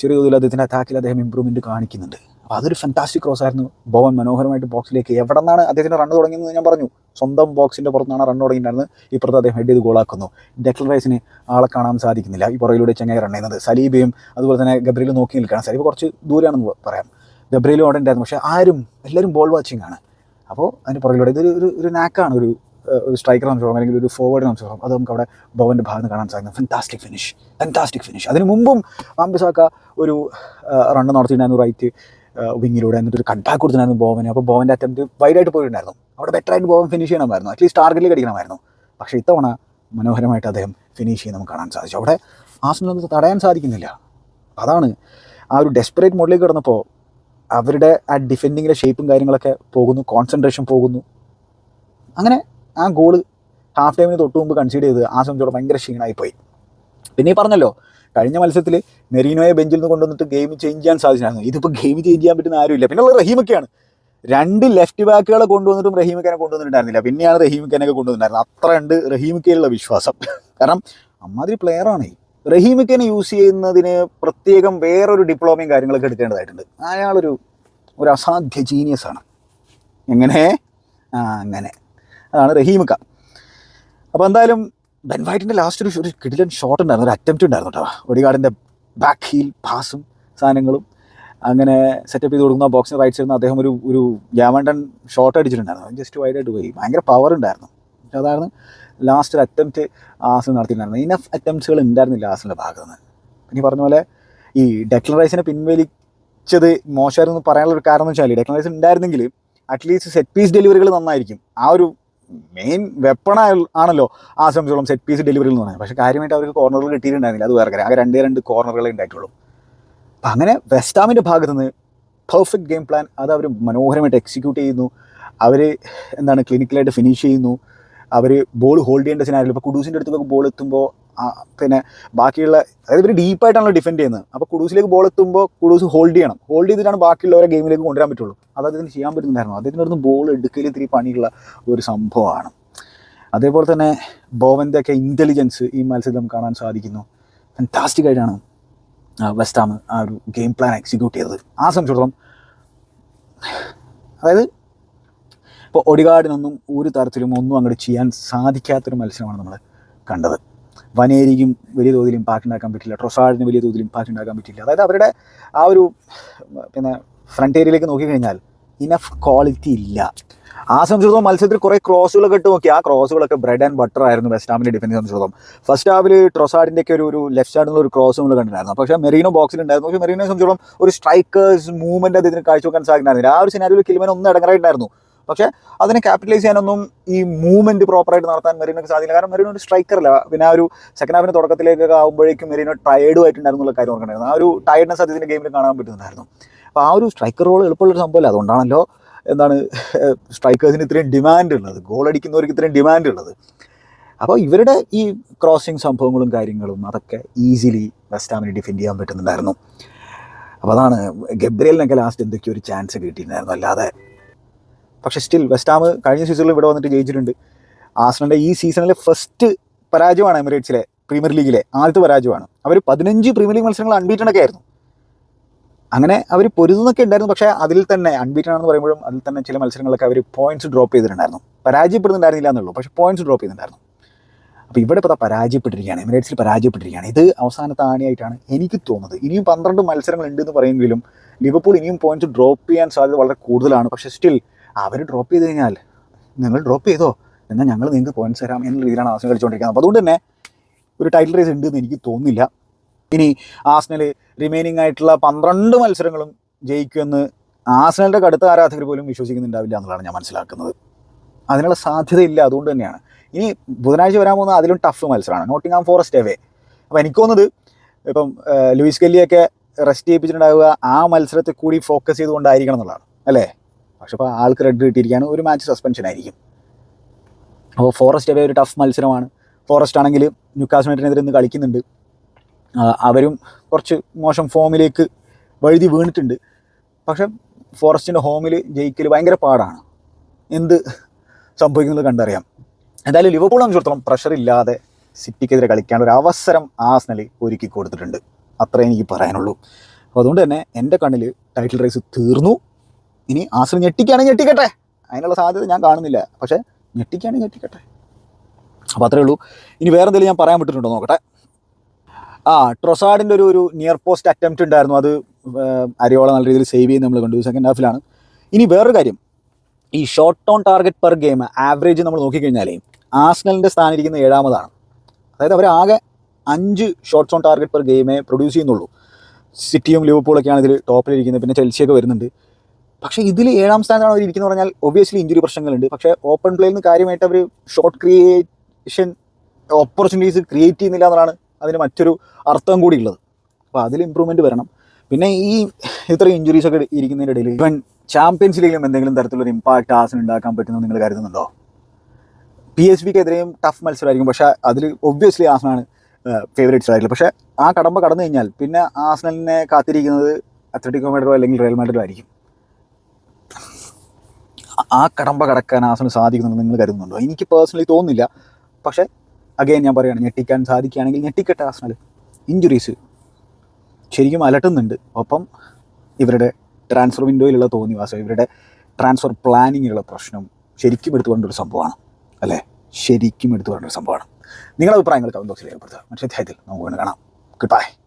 Speaker 1: ചെറിയ തോതിൽ അദ്ദേഹത്തിന്റെ അറ്റാക്കിൽ അദ്ദേഹം ഇമ്പ്രൂവ്മെന്റ് കാണിക്കുന്നുണ്ട്. അപ്പോൾ അതൊരു ഫാന്റാസ്റ്റിക് ക്രോസ് ആയിരുന്നു. ബോവൻ മനോഹരമായിട്ട് ബോക്സിലേക്ക് എവിടെ നിന്നാണ് അദ്ദേഹത്തിന്റെ റണ്ണ് തുടങ്ങിയെന്ന് ഞാൻ പറഞ്ഞു. സ്വന്തം ബോക്സിന്റെ പുറത്താണ് റണ്ണ് തുടങ്ങിയിട്ടുണ്ടായിരുന്നത്. ഇപ്പുറത്ത് അദ്ദേഹം ഹെഡ് ചെയ്ത് ഗോളാക്കുന്നു ഡെക്ലർ റൈസിന് ആളെ കാണാൻ സാധിക്കുന്നില്ല. ഈ പുറയിലൂടെ ചെങ്ങായി റൺ ചെയ്യുന്നത്. സലീബയും അതുപോലെ തന്നെ ഗബ്രിയിലും നോക്കി നിൽക്കുകയാണ്. സലീബ് കുറച്ച് ദൂരെയാണെന്ന് പറയാം. ഗബ്രിയിലും അവിടെ ഉണ്ടായിരുന്നു. പക്ഷേ ആരും എല്ലാവരും ബോൾ വാച്ചിങ് ആണ്. അപ്പോൾ അതിന് പുറകിലൂടെ ഇതൊരു ഒരു ഒരു നാക്കാണ് ഒരു ഒരു സ്ട്രൈക്കർ സംശയം അല്ലെങ്കിൽ ഒരു ഫോർവേഡ് സംശയം അത് നമുക്ക് അവിടെ ബോവന്റെ ഭാഗത്ത് കാണാൻ സാധിക്കും ഫാന്റാസ്റ്റിക് ഫിനിഷ് ഫാന്റാസ്റ്റിക് ഫിനിഷ് അതിന് മുമ്പും ആംബിസാക്ക ഒരു റണ്ണ് നടത്തിയിട്ടുണ്ടായിരുന്നു റൈറ്റ് വിങ്ങിലൂടെ എന്നിട്ട് ഒരു കട്ടാക്ക് കൊടുത്തിട്ടുണ്ടായിരുന്നു ബോവന്. അപ്പോൾ ബോവന്റെ അറ്റംപ്റ്റ് വൈഡായിട്ട് പോയിട്ടുണ്ടായിരുന്നു. അവിടെ ബെറ്റർ ആയിട്ട് ബോവൻ ഫിനിഷ് ചെയ്യണമായിരുന്നു. അറ്റ്ലീസ്റ്റ് ടാർഗറ്റിൽ കടിക്കണമായിരുന്നു പക്ഷേ ഇത്തവണ മനോഹരമായിട്ട് അദ്ദേഹം ഫിനിഷ് ചെയ്യുന്ന നമുക്ക് കാണാൻ സാധിച്ചു. അവിടെ ആസ്മിനൊന്നും തടയാൻ സാധിക്കുന്നില്ല. അതാണ് ആ ഒരു ഡെസ്പറേറ്റ് മോഡിലേക്ക് കിടന്നപ്പോൾ അവരുടെ ആ ഡിഫെൻഡിങ്ങിലെ ഷേപ്പും കാര്യങ്ങളൊക്കെ പോകുന്നു കോൺസെൻട്രേഷൻ പോകുന്നു. അങ്ങനെ ആ ഗോൾ ഹാഫ് ടൈമിന് തൊട്ട് മുമ്പ് കൺസീഡ് ചെയ്ത് ആ സംബന്ധിച്ചോടെ ഭയങ്കര ക്ഷീണമായി പോയി. പിന്നെ ഈ പറഞ്ഞല്ലോ കഴിഞ്ഞ മത്സരത്തിൽ മെറീനോയെ ബെഞ്ചിൽ നിന്ന് കൊണ്ടുവന്നിട്ട് ഗെയിം ചേഞ്ച് ചെയ്യാൻ സാധിച്ചായിരുന്നു ഇതിപ്പോൾ ഗെയിം ചേഞ്ച് ചെയ്യാൻ പറ്റുന്ന ആരുമില്ല. പിന്നെ ഉള്ളത് റഹീമൊക്കെയാണ്. രണ്ട് ലെഫ്റ്റ് ബാക്കുകളെ കൊണ്ടുവന്നിട്ടും റഹീമിക്കനെ കൊണ്ടുവന്നിട്ടുണ്ടായിരുന്നില്ല. പിന്നെയാണ് റഹീമിക്കനൊക്കെ കൊണ്ടുവന്നിട്ടുണ്ടായിരുന്നത്. അത്ര ഉണ്ട് റഹീമിക്കയിലുള്ള വിശ്വാസം. കാരണം അമ്മാതിരി പ്ലെയറാണ് റഹീമിക്കനെ യൂസ് ചെയ്യുന്നതിന് പ്രത്യേകം വേറൊരു ഡിപ്ലോമയും കാര്യങ്ങളൊക്കെ എടുക്കേണ്ടതായിട്ടുണ്ട്. അയാളൊരു ഒരു അസാധ്യ ജീനിയസ് ആണ്. എങ്ങനെ? ആ അങ്ങനെ. അതാണ് റഹീമിക്ക. അപ്പോൾ എന്തായാലും ബെൻ വൈറ്റിന്റെ ലാസ്റ്റ് ഒരു ഒരു കിടിലൻ ഷോട്ട് ഉണ്ടായിരുന്നു. ഒരു അറ്റംപ്റ്റ് ഉണ്ടായിരുന്നു കേട്ടോ. ഒടികാടിന്റെ ബാക്ക് ഹീൽ പാസും സാധനങ്ങളും. അങ്ങനെ സെറ്റപ്പ് ചെയ്ത് കൊടുക്കുന്ന ബോക്സിന് റൈറ്റ് സൈഡിൽ നിന്ന് അദ്ദേഹം ഒരു ഒരു ഗ്യാമണ്ടൻ ഷോട്ട് അടിച്ചിട്ടുണ്ടായിരുന്നു. ജസ്റ്റ് വൈഡായിട്ട് പോയി. ഭയങ്കര പവർ ഉണ്ടായിരുന്നു. അതായിരുന്നു ലാസ്റ്റ് ഒരു അറ്റംപ്റ്റ് ആസിൽ നടത്തിയിട്ടുണ്ടായിരുന്നു. ഇനഫ് അറ്റംപ്റ്റ്സുകൾ ഉണ്ടായിരുന്നില്ല ആസിന്റെ ഭാഗത്ത് നിന്ന്. പിന്നെ പറഞ്ഞ പോലെ ഈ ഡെക്ലൻ പിൻവലിച്ചത് മോശമായിരുന്നു പറയാനുള്ള ഒരു കാരണം എന്ന് വെച്ചാൽ ഡെക്ലൻ ഉണ്ടായിരുന്നെങ്കിൽ അറ്റ്ലീസ്റ്റ് സെറ്റ് പീസ് ഡെലിവറികൾ നന്നായിരിക്കും. ആ ഒരു മെയിൻ വെപ്പണ ആണല്ലോ ആ സംബന്ധിച്ചോളം സെറ്റ് പീസ് ഡെലിവറികൾ എന്ന് പറയുന്നത്. പക്ഷേ കാര്യമായിട്ട് അവർക്ക് കോർണറുകൾ കിട്ടിയിട്ടുണ്ടായിരുന്നില്ല. അത് വേറെ കാര്യം. ആകെ രണ്ടേ രണ്ട് കോർണറുകളെ ഉണ്ടായിട്ടുള്ളൂ. അപ്പം അങ്ങനെ വെസ്റ്റാമിന്റെ ഭാഗത്ത് നിന്ന് പെർഫെക്റ്റ് ഗെയിം പ്ലാൻ അത് അവർ മനോഹരമായിട്ട് എക്സിക്യൂട്ട് ചെയ്യുന്നു. അവർ എന്താണ് ക്ലിനിക്കലായിട്ട് ഫിനിഷ് ചെയ്യുന്നു. അവർ ബോൾ ഹോൾഡ് ചെയ്യേണ്ട സിനാരിൽ ഇപ്പോൾ കുഡൂസിന്റെ അടുത്തൊക്കെ ബോൾ എത്തുമ്പോൾ പിന്നെ ബാക്കിയുള്ള അതായത് ഇവർ ഡീപ്പായിട്ടാണല്ലോ ഡിഫെൻഡ് ചെയ്യുന്നത്. അപ്പോൾ കുഡൂസിലേക്ക് ബോൾ എത്തുമ്പോൾ കുഡൂസ് ഹോൾഡ് ചെയ്യണം. ഹോൾഡ് ചെയ്തിട്ടാണ് ബാക്കിയുള്ളവരെ ഗെയിമിലേക്ക് കൊണ്ടുവരാൻ പറ്റുള്ളൂ. അത് അദ്ദേഹത്തിന് ചെയ്യാൻ പറ്റുന്നുണ്ടായിരുന്നു അദ്ദേഹത്തിന്റെ അടുത്ത് ബോൾ എടുക്കൽ ഇത്തിരി പണിയുള്ള ഒരു സംഭവമാണ്. അതേപോലെ തന്നെ ബോവന്റെ ഒക്കെ ഇന്റലിജൻസ് ഈ മത്സരം കാണാൻ സാധിക്കുന്നു. ഫാന്റാസ്റ്റിക് ആയിട്ടാണ് വെസ്റ്റാം ആ ഒരു ഗെയിം പ്ലാൻ എക്സിക്യൂട്ട് ചെയ്തത്. ആ സംബന്ധിച്ചിടത്തോളം അതായത് ഇപ്പോൾ ഒടികാടിനൊന്നും ഒരു തരത്തിലും ഒന്നും അങ്ങോട്ട് ചെയ്യാൻ സാധിക്കാത്തൊരു മത്സരമാണ് നമ്മൾ കണ്ടത്. വനേരിക്കും വലിയ തോതിൽ ഇമ്പാക്റ്റ് ഉണ്ടാക്കാൻ പറ്റില്ല. ട്രൊസാഡിന് വലിയ തോതിൽ ഇമ്പാക്റ്റ് ഉണ്ടാക്കാൻ പറ്റില്ല. അതായത് അവരുടെ ആ ഒരു പിന്നെ ഫ്രണ്ട് ഏരിയയിലേക്ക് നോക്കിക്കഴിഞ്ഞാൽ ഇനഫ് ക്വാളിറ്റി ഇല്ല. ആ സംബന്ധിച്ചിടത്തോളം മത്സരത്തിൽ കുറേ ക്രോസുകളൊക്കെ ഇട്ട് നോക്കി. ആ ക്രോസുകളൊക്കെ ബ്രെഡ് ആൻഡ് ബട്ടർ ആയിരുന്നു വെസ്റ്റ് ഹാമിന്റെ ഡിഫൻസ് സംബന്ധിച്ചിടത്തോളം. ഫസ്റ്റ് ഹാഫിൽ ട്രൊസാഡിന്റെ ഒക്കെ ഒരു ഒരു ലെഫ്റ്റ് സൈഡിലുള്ള ഒരു ക്രോസ് നമ്മൾ കണ്ടിട്ടുണ്ടായിരുന്നു. പക്ഷേ മെറീനോ ബോക്സിൽ ഉണ്ടായിരുന്നു പക്ഷേ മെറീനോ സംബന്ധിച്ചിടത്തോളം ഒരു സ്ട്രൈക്കേഴ്സ് മൂവ്മെന്റ് അദ്ദേഹത്തിന് കാഴ്ചവെക്കാൻ സാധിക്കുന്നുണ്ടായിരുന്നില്ല. ആ ഒരു സിനാരിയിൽ കിലിമൻ ഒന്നും ഇടങ്ങറായിട്ടുണ്ടായിരുന്നു. പക്ഷേ അതിനെ ക്യാപിറ്റലൈസ് ചെയ്യാനൊന്നും ഈ മൂവ്മെന്റ് പ്രോപ്പറായിട്ട് നടത്താൻ മെറീനോക്ക് സാധിക്കില്ല. കാരണം മെറീനോ ഒരു സ്ട്രൈക്കർ അല്ല. പിന്നെ ആ ഒരു സെക്കൻഡ് ഹാഫിന് തുടക്കത്തിലേക്കൊക്കെ ആകുമ്പോഴേക്കും മെറീനോ ടയേർഡും ആയിട്ടുണ്ടായിരുന്നുള്ള കാര്യം ഓർക്കണ്ടായിരുന്നു ആ ഒരു ടയർഡ്നെസ് അദ്ദേഹത്തിന്റെ ഗെയിമിൽ കാണാൻ പറ്റുന്നുണ്ടായിരുന്നു. അപ്പോൾ ആ ഒരു സ്ട്രൈക്കർ റോൾ എളുപ്പമുള്ളൊരു സംഭവമല്ല. അതുകൊണ്ടാണല്ലോ എന്താണ് സ്ട്രൈക്കേഴ്സിന് ഇത്രയും ഡിമാൻഡ് ഉള്ളത്. ഗോൾ അടിക്കുന്നവർക്ക് ഇത്രയും ഡിമാൻഡ് ഉള്ളത്. അപ്പോൾ ഇവരുടെ ഈ ക്രോസിങ് സംഭവങ്ങളും കാര്യങ്ങളും അതൊക്കെ ഈസിലി വെസ്റ്റാമിന് ഡിഫെൻഡ് ചെയ്യാൻ പറ്റുന്നുണ്ടായിരുന്നു. അപ്പോൾ അതാണ് ഗബ്രിയലിനൊക്കെ ലാസ്റ്റ് എന്തൊക്കെയോ ഒരു ചാൻസ് കിട്ടിയിട്ടുണ്ടായിരുന്നു. അല്ലാതെ പക്ഷേ സ്റ്റിൽ വെസ്റ്റാം കഴിഞ്ഞ സീസണിൽ ഇവിടെ വന്നിട്ട് ജയിച്ചിട്ടുണ്ട്. ആസ്ലന്റെ ഈ സീസണിലെ ഫസ്റ്റ് പരാജയമാണ് എമിറേറ്റ്സിലെ പ്രീമിയർ ലീഗിലെ ആദ്യത്തെ പരാജയമാണ്. അവർ പതിനഞ്ച് പ്രീമിയർ ലീഗ് മത്സരങ്ങൾ അൺബീറ്റണൊക്കെ ആയിരുന്നു. അങ്ങനെ അവർ പൊരുതുന്നൊക്കെ ഉണ്ടായിരുന്നു പക്ഷേ അതിൽ തന്നെ അൺബീറ്റൺ ആണെന്ന് പറയുമ്പോഴും അതിൽ തന്നെ ചില മത്സരങ്ങളൊക്കെ അവർ പോയിന്റ്സ് ഡ്രോപ്പ് ചെയ്തിട്ടുണ്ടായിരുന്നു. പരാജയപ്പെടുന്നുണ്ടായിരുന്നില്ല എന്നുള്ളൂ പക്ഷേ പോയിന്റ്സ് ഡ്രോപ്പ് ചെയ്തിട്ടുണ്ടായിരുന്നു. അപ്പോൾ ഇവിടെ ഇപ്പോൾ പരാജയപ്പെട്ടിരിക്കുകയാണ് എമിറേറ്റ്സിൽ പരാജയപ്പെട്ടിരിക്കുകയാണ്. ഇത് അവസാനത്തെ ആണിയായിട്ടാണ് എനിക്ക് തോന്നുന്നത്. ഇനിയും പന്ത്രണ്ട് മത്സരങ്ങൾ ഉണ്ടെന്ന് പറയുമെങ്കിലും ലിവർപൂൾ ഇനിയും പോയിന്റ്സ് ഡ്രോപ്പ് ചെയ്യാൻ സാധ്യത വളരെ കൂടുതലാണ്. പക്ഷേ സ്റ്റിൽ അവർ ഡ്രോപ്പ് ചെയ്ത് കഴിഞ്ഞാൽ നിങ്ങൾ ഡ്രോപ്പ് ചെയ്തോ? എന്നാൽ ഞങ്ങൾ നിങ്ങൾക്ക് പോയിന്റ്സ് തരാം എന്നുള്ള രീതിയിലാണ് ആസ്നൽ കളിച്ചുകൊണ്ടിരിക്കുന്നത്. അപ്പോൾ അതുകൊണ്ട് തന്നെ ഒരു ടൈറ്റിൽ റേസ് ഉണ്ട് എന്ന് എനിക്ക് തോന്നുന്നില്ല. ഇനി ആസ്നൽ റിമൈനിങ് ആയിട്ടുള്ള പന്ത്രണ്ട് മത്സരങ്ങളും ജയിക്കുമെന്ന് ആസ്നലിന്റെ കടുത്ത ആരാധകർ പോലും വിശ്വസിക്കുന്നുണ്ടാവില്ല എന്നുള്ളതാണ് ഞാൻ മനസ്സിലാക്കുന്നത്. അതിനുള്ള സാധ്യതയില്ല അതുകൊണ്ട് തന്നെയാണ്. ഇനി ബുധനാഴ്ച വരാൻ പോകുന്ന അതിലും ടഫ് മത്സരമാണ്. നോട്ടിംഗാം ഫോറസ്റ്റ് എവേ അപ്പോൾ എനിക്ക് തോന്നുന്നത് ഇപ്പം ലൂയിസ് കെല്ലിയൊക്കെ റെസ്റ്റ് ചെയ്യിപ്പിച്ചിട്ടുണ്ടാവുക ആ മത്സരത്തെ കൂടി ഫോക്കസ് ചെയ്തുകൊണ്ടായിരിക്കണം എന്നുള്ളതാണ്. അല്ലേ? പക്ഷെ ഇപ്പോൾ ആൾക്ക് റെഡ് കിട്ടിയിരിക്കുകയാണ്. ഒരു മാച്ച് സസ്പെൻഷൻ ആയിരിക്കും. അപ്പോൾ ഫോറസ്റ്റ് അവേ ഒരു ടഫ് മത്സരമാണ്. ഫോറസ്റ്റ് ആണെങ്കിൽ ന്യൂക്കാസ്മേറ്റിനെതിരെ ഇന്ന് കളിക്കുന്നുണ്ട്. അവരും കുറച്ച് മോശം ഫോമിലേക്ക് വഴുതി വീണിട്ടുണ്ട്. പക്ഷെ ഫോറസ്റ്റിന്റെ ഹോമിൽ ജയിക്കൽ ഭയങ്കര പാടാണ്. എന്ത് സംഭവിക്കുന്നത് കണ്ടറിയാം. എന്തായാലും ലിവർപൂൾ സംബന്ധിച്ചിടത്തോളം പ്രഷർ ഇല്ലാതെ സിറ്റിക്കെതിരെ കളിക്കാൻ ഒരു അവസരം ആസ്നൽ ഒരുക്കി കൊടുത്തിട്ടുണ്ട്. അത്രേ എനിക്ക് പറയാനുള്ളൂ. അപ്പോൾ അതുകൊണ്ട് തന്നെ എന്റെ കണ്ണിൽ ടൈറ്റിൽ റേസ് തീർന്നു. ഇനി ആസ്നൽ ഞെട്ടിക്കുകയാണെങ്കിൽ ഞെട്ടിക്കട്ടെ. അതിനുള്ള സാധ്യത ഞാൻ കാണുന്നില്ല. പക്ഷേ ഞെട്ടിക്കുകയാണെങ്കിൽ ഞെട്ടിക്കട്ടെ. അപ്പോൾ അത്രേ ഉള്ളൂ. ഇനി വേറെ എന്തെങ്കിലും ഞാൻ പറയാൻ വിട്ടിട്ടുണ്ടോ നോക്കട്ടെ. ആ ട്രൊസാഡിന്റെ ഒരു ഒരു നിയർ പോസ്റ്റ് അറ്റംപ്റ്റ് ഉണ്ടായിരുന്നു. അത് അരിയോളം നല്ല രീതിയിൽ സേവ് ചെയ്ത് നമ്മൾ കണ്ടു. സെക്കൻഡ് ഹാഫിലാണ് ഇനി വേറൊരു കാര്യം. ഈ shot on target per game average നമ്മൾ നോക്കിക്കഴിഞ്ഞാലേ ആസ്നലിന്റെ സ്ഥാനം ഇരിക്കുന്ന ഏഴാമതാണ്. അതായത് അവർ ആകെ അഞ്ച് ഷോർട്ട്സ് ഓൺ ടാർഗറ്റ് പെർ ഗെയിമേ പ്രൊഡ്യൂസ് ചെയ്യുന്നുള്ളൂ. സിറ്റിയും ലിവർപൂളൊക്കെയാണ് ഇതിൽ ടോപ്പിലിരിക്കുന്നത് പിന്നെ ചെൽസിയൊക്കെ വരുന്നുണ്ട്. പക്ഷേ ഇതിൽ ഏഴാം സ്ഥാനത്താണ് അവർ ഇരിക്കുന്നത് പറഞ്ഞാൽ ഒബിയസ്ലി ഇഞ്ചുറി പ്രശ്നങ്ങളുണ്ട്. പക്ഷേ ഓപ്പൺ പ്ലേയിൽ നിന്ന് കാര്യമായിട്ട് അവർ ഷോർട്ട് ക്രിയേഷൻ ഓപ്പർച്യൂണിറ്റീസ് ക്രിയേറ്റ് ചെയ്യുന്നില്ല എന്നതാണ് അതിന് മറ്റൊരു അർത്ഥം കൂടി ഉള്ളത്. അപ്പോൾ അതിൽ ഇമ്പ്രൂവ്മെന്റ് വരണം. പിന്നെ ഈ ഇത്രയും ഇഞ്ചുറീസ് ഒക്കെ ഇരിക്കുന്നതിന്റെ ഇടയിൽ ഇവൻ ചാമ്പ്യൻസ് ലീഗിലും എന്തെങ്കിലും തരത്തിലൊരു ഇമ്പാക്റ്റ് ആസിന് ഉണ്ടാക്കാൻ പറ്റുമെന്ന് നിങ്ങൾ കരുതുന്നുണ്ടോ? പി എസ് വിക്കെതിരെയും ടഫ് മത്സരമായിരിക്കും. പക്ഷേ അതിൽ ഒബ്വിയസ്ലി ആസനാണ് ഫേവറേറ്റ്സ് ആയിട്ടുള്ളത്. പക്ഷേ ആ കടമ്പ കടന്നു കഴിഞ്ഞാൽ പിന്നെ ആസനലിനെ കാത്തിരിക്കുന്നത് അത്ലറ്റിക്കോ മെഡറോ അല്ലെങ്കിൽ റയൽ മെഡറോ ആയിരിക്കും. ആ- കടമ്പ കടക്കാൻ ആസന് സാധിക്കുന്നുണ്ട് നിങ്ങൾ കരുതുന്നുണ്ടോ? എനിക്ക് പേഴ്സണലി തോന്നുന്നില്ല. പക്ഷേ അഗൈൻ ഞാൻ പറയുകയാണ് ഞെട്ടിക്കാൻ സാധിക്കുകയാണെങ്കിൽ ഞെട്ടിക്കട്ടെ ആസനൽ ഇഞ്ചുറീസ് ശരിക്കും അലട്ടുന്നുണ്ട്. ഒപ്പം ഇവരുടെ ട്രാൻസ്ഫർ വിൻഡോയിലുള്ള തോന്നിവാസം ഇവരുടെ ട്രാൻസ്ഫർ പ്ലാനിങ്ങിലുള്ള പ്രശ്നം ശരിക്കും എടുത്തു കൊണ്ടൊരു സംഭവമാണ്. അല്ലേ? ശരിക്കും എടുത്തു കൊണ്ടൊരു സംഭവമാണ്. നിങ്ങളുടെ അഭിപ്രായങ്ങൾ കമന്റ് ബോക്സിൽ രേഖപ്പെടുത്തുക. മറ്റേ അധ്യായത്തിൽ നമുക്ക് വീണ്ടും കാണാം. Good bye